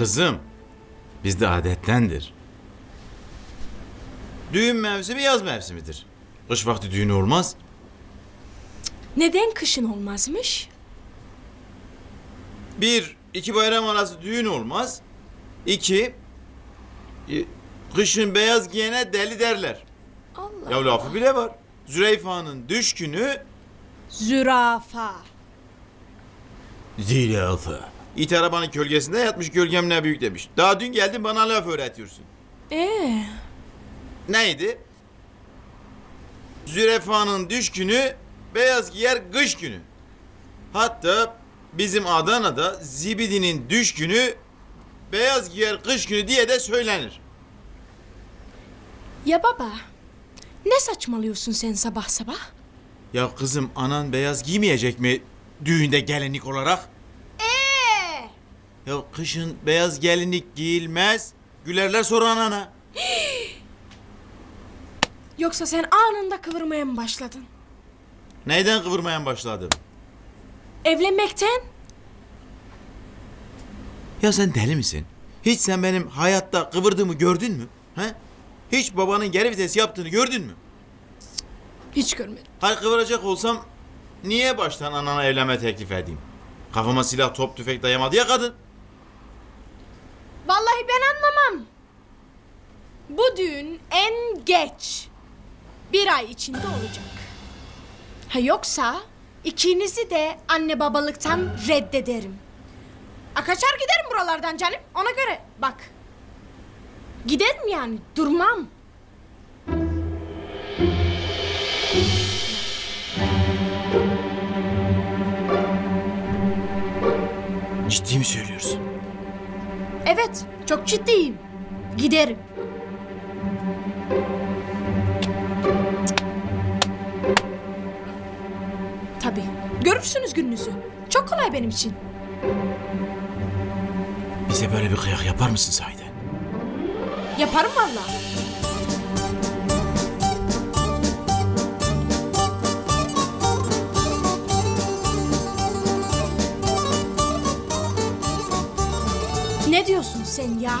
Kızım, bizde adettendir. Düğün mevsimi yaz mevsimidir. Kış vakti düğün olmaz. Neden kışın olmazmış? Bir, iki bayram arası düğün olmaz. İki, e, kışın beyaz giyene deli derler. Allah. Ya lafı bile var. Züleyfa'nın düş günü Zürafa. Zülafa. İt arabanın gölgesinde yatmış gölgem ne büyük demiş. Daha dün geldin bana laf öğretiyorsun. Ee, Neydi? Zürefa'nın düş günü, beyaz giyer kış günü. Hatta bizim Adana'da Zibidi'nin düş günü, beyaz giyer kış günü diye de söylenir. ya baba. Ne saçmalıyorsun sen sabah sabah? Ya kızım anan beyaz giymeyecek mi düğünde gelinlik olarak? Ya kışın beyaz gelinlik giyilmez. Gülerler sonra anana. yoksa sen anında kıvırmaya mı başladın? Neyden kıvırmayan başladım? Evlenmekten? Ya sen deli misin? Hiç sen benim hayatta kıvırdığımı gördün mü? He? Hiç babanın geri vites yaptığını gördün mü? Hiç görmedim. Hayır kıvıracak olsam niye baştan anana evlenme teklif edeyim? Kafama silah top tüfek dayamadı ya kadın. Vallahi ben anlamam. Bu düğün en geç bir ay içinde olacak. Ha yoksa ikinizi de anne babalıktan reddederim. A kaçar giderim buralardan canım ona göre bak. Giderim yani durmam. Ciddi mi söylüyorsun? Evet çok ciddiyim. Giderim. Tabii. Görürsünüz gününüzü. Çok kolay benim için. Bize böyle bir kıyak yapar mısın sahiden? Yaparım vallahi. Diyorsun sen ya?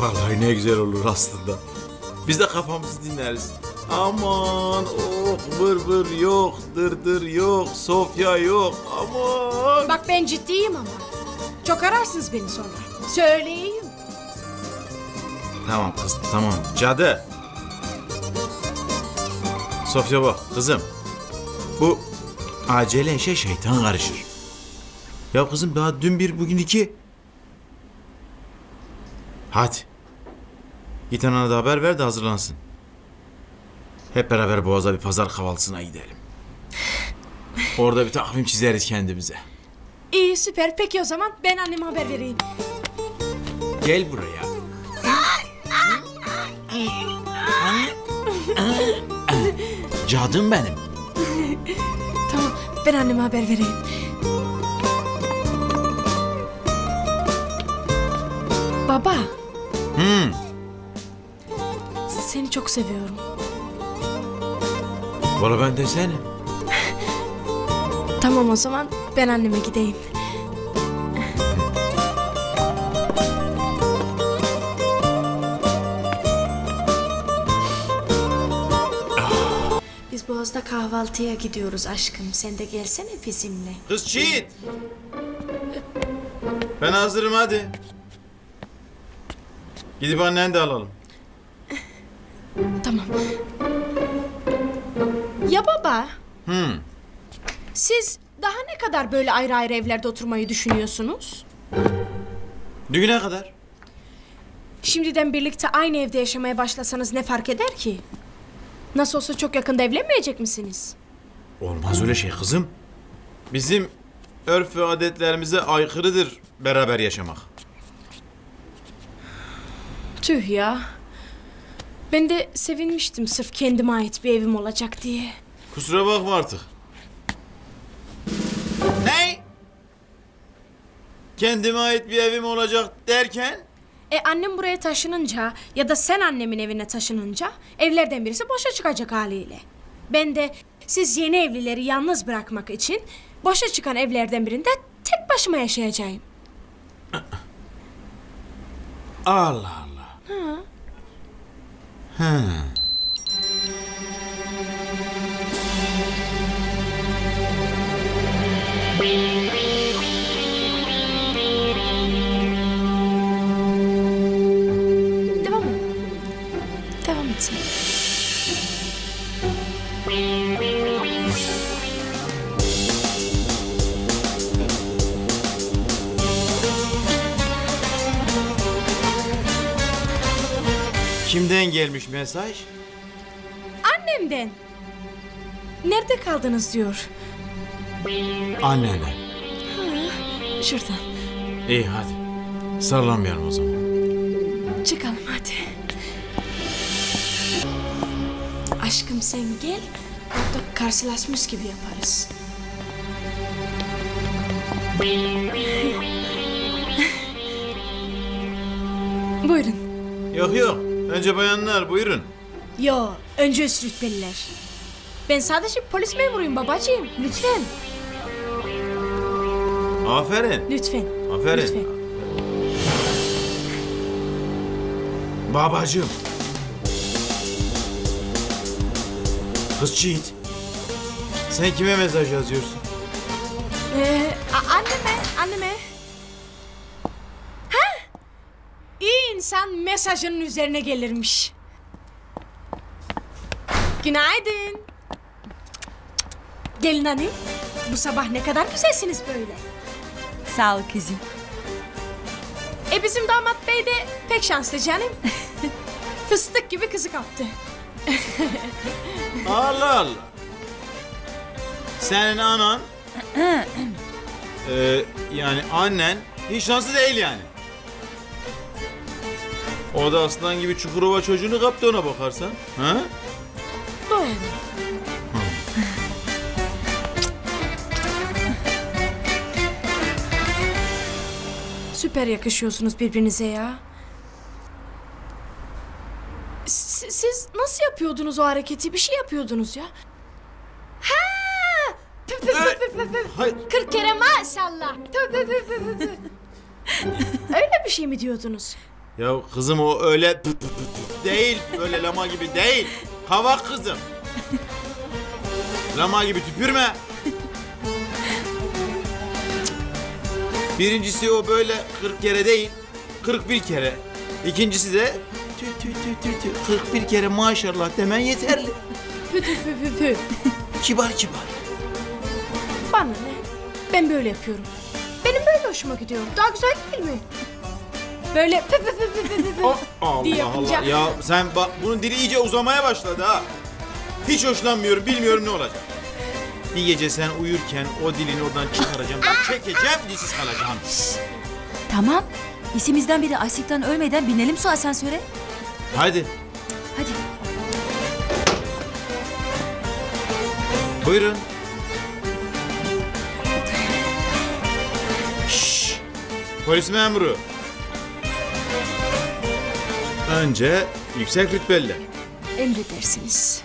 Vallahi ne güzel olur aslında. Biz de kafamızı dinleriz. Aman oh vır vır yok, dırdır yok, sofya yok. Aman. Bak ben ciddiyim ama. Çok ararsınız beni sonra. Söyleyeyim. Tamam kız tamam. Cadı. Sofya bak kızım. Bu acele işe şeytan karışır. Ya kızım daha dün bir bugün iki. Hadi. Git anana da haber ver de hazırlansın. Hep beraber Boğaz'a bir pazar kahvaltısına gidelim. Orada bir takvim çizeriz kendimize. İyi süper. Peki o zaman ben anneme haber vereyim. Gel buraya. Cadım benim. Tamam ben anneme haber vereyim. Baba. Hmm. Seni çok seviyorum. Valla ben de seni. Tamam o zaman ben anneme gideyim. Biz Boğaz'da kahvaltıya gidiyoruz aşkım. Sen de gelsene bizimle. Kız çiğit. Ben hazırım hadi. Gidip anneni de alalım. Tamam. Ya baba, Hmm. siz daha ne kadar böyle ayrı ayrı evlerde oturmayı düşünüyorsunuz? Düğüne kadar. Şimdiden birlikte aynı evde yaşamaya başlasanız ne fark eder ki? Nasıl olsa çok yakında evlenmeyecek misiniz? Olmaz öyle şey kızım. Bizim örf ve adetlerimize aykırıdır beraber yaşamak. Tüh ya. Ben de sevinmiştim sırf kendime ait bir evim olacak diye. Kusura bakma artık. Ne? Kendime ait bir evim olacak derken? E annem buraya taşınınca ya da sen annemin evine taşınınca evlerden birisi boşa çıkacak haliyle. Ben de siz yeni evlileri yalnız bırakmak için boşa çıkan evlerden birinde tek başıma yaşayacağım. Allah Allah. Ha. Devam et. Devam et Kimden gelmiş mesaj? Annemden. Nerede kaldınız diyor. Annenden. Şuradan. İyi hadi. Sallanmayalım o zaman. Çıkalım hadi. Aşkım sen gel. Orada karşılaşmış gibi yaparız. Buyurun. Yok yok. Önce bayanlar buyurun. Yo, önce üst rütbeliler. Ben sadece polis memuruyum babacığım. Lütfen, Aferin. lütfen. Aferin. Lütfen. Babacığım. Kız çiğit. Sen kime mesaj yazıyorsun? Ee, a- anneme, anneme. İnsan mesajının üzerine gelirmiş. Günaydın. Gelin hanım. Bu sabah ne kadar güzelsiniz böyle. Sağ ol kızım. E bizim damat bey de pek şanslı canım. Fıstık gibi kızı kaptı. Allah Allah. Senin anan Ee, yani annen hiç şanslı değil yani. O da aslan gibi Çukurova çocuğunu kaptı ona bakarsan. Ha? Doğru. Süper yakışıyorsunuz birbirinize ya. S- siz nasıl yapıyordunuz o hareketi? Bir şey yapıyordunuz ya. Ha! Pü pü pü pü pü pü. Hayır. Kırk kere maşallah. Tü pü pü pü pü pü. Öyle bir şey mi diyordunuz? Ya kızım o öyle pı pı pı pı değil. Böyle lama gibi değil. Kavak kızım. Lama gibi tüpürme. Birincisi o böyle 40 kere değil, 41 kere. İkincisi de tü tü tü tü tü 41 kere maşallah demen yeterli. Pü pü pü pü pü. Kibar kibar. Bana ne? Ben böyle yapıyorum. Benim böyle hoşuma gidiyor. Daha güzel değil mi? Böyle pü pü pü pü pü pü. Allah diye yapınca- Allah. Ya sen bak bunun dili iyice uzamaya başladı ha. Hiç hoşlanmıyorum, bilmiyorum ne olacak. Bir gece sen uyurken o dilini oradan çıkaracağım. Bak çekeceğim, dilsiz kalacağım. Tamam. İsimizden biri açlıktan ölmeden binelim su asansöre. Hadi, Hadi. buyurun. Şşş, polis memuru. Önce yüksek rütbeliler. Emredersiniz.